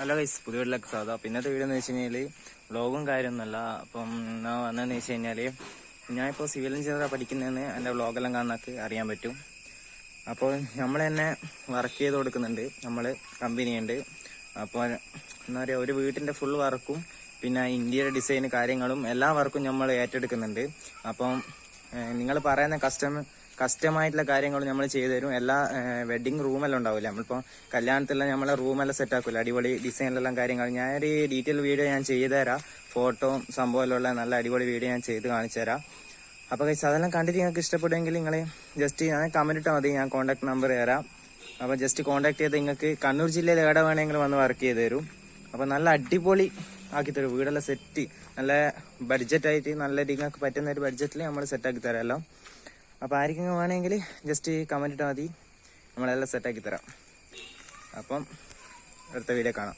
നല്ല ഗൈസ് പുതിയ വീട്ടിലൊക്കെ സാധാ പിന്നത്തെ വീഡിയോ എന്ന് വെച്ച് കഴിഞ്ഞാൽ വ്ളോഗും കാര്യമൊന്നുമല്ല അപ്പം ഞാൻ വന്നതെന്ന് വെച്ച് കഴിഞ്ഞാൽ ഞാനിപ്പോൾ സിവിൽ എഞ്ചിനീയറാണ് പഠിക്കുന്നതെന്ന് എന്റെ വ്ളോഗെല്ലാം കാണാനൊക്കെ അറിയാൻ പറ്റും. അപ്പോൾ നമ്മൾ തന്നെ വർക്ക് ചെയ്ത് കൊടുക്കുന്നുണ്ട്. നമ്മൾ കമ്പനി ഉണ്ട്. അപ്പോൾ എന്താ പറയുക ഒരു വീട്ടിന്റെ ഫുൾ വർക്കും പിന്നെ ഇന്ത്യയുടെ ഡിസൈൻ കാര്യങ്ങളും എല്ലാ വർക്കും നമ്മൾ ഏറ്റെടുക്കുന്നുണ്ട്. അപ്പം നിങ്ങൾ പറയുന്ന കസ്റ്റമർ കസ്റ്റമായിട്ടുള്ള കാര്യങ്ങൾ നമ്മൾ ചെയ്തു തരും. എല്ലാ വെഡിങ് റൂമെല്ലാം ഉണ്ടാവില്ല? നമ്മളിപ്പോൾ കല്യാണത്തിലെല്ലാം നമ്മളെ റൂമെല്ലാം സെറ്റ് ആക്കില്ല അടിപൊളി ഡിസൈനിലെല്ലാം കാര്യങ്ങൾ ഞാനൊരു ഡീറ്റെയിൽ വീഡിയോ ഞാൻ ചെയ്തു തരാം. ഫോട്ടോയും സംഭവമെല്ലാം നല്ല അടിപൊളി വീഡിയോ ഞാൻ ചെയ്ത് കാണിച്ചു തരാം. അപ്പോൾ കഴിച്ച് അതെല്ലാം കണ്ടിട്ട് നിങ്ങൾക്ക് ഇഷ്ടപ്പെടുമെങ്കിൽ നിങ്ങൾ ജസ്റ്റ് ഞാൻ കമന്റ് ഇട്ടാൽ മതി. ഞാൻ കോൺടാക്ട് നമ്പർ തരാം. അപ്പോൾ ജസ്റ്റ് കോൺടാക്ട് ചെയ്ത് നിങ്ങൾക്ക് കണ്ണൂർ ജില്ലയിൽ എവിടെ വേണമെങ്കിലും വന്ന് വർക്ക് ചെയ്ത് തരും. അപ്പോൾ നല്ല അടിപൊളി ആക്കി തരും. വീടെല്ലാം സെറ്റ് നല്ല ബഡ്ജറ്റായിട്ട് നല്ല രീതിക്ക് പറ്റുന്ന ഒരു ബഡ്ജറ്റിൽ നമ്മൾ സെറ്റാക്കി തരാമല്ലോ അപ്പോൾ ആർക്കെങ്കിലും വേണമെങ്കിൽ ജസ്റ്റ് കമന്റ് ഇട്ടാൽ മതി. നമ്മളെല്ലാം സെറ്റാക്കി തരാം. അപ്പം അടുത്ത വീഡിയോ കാണാം.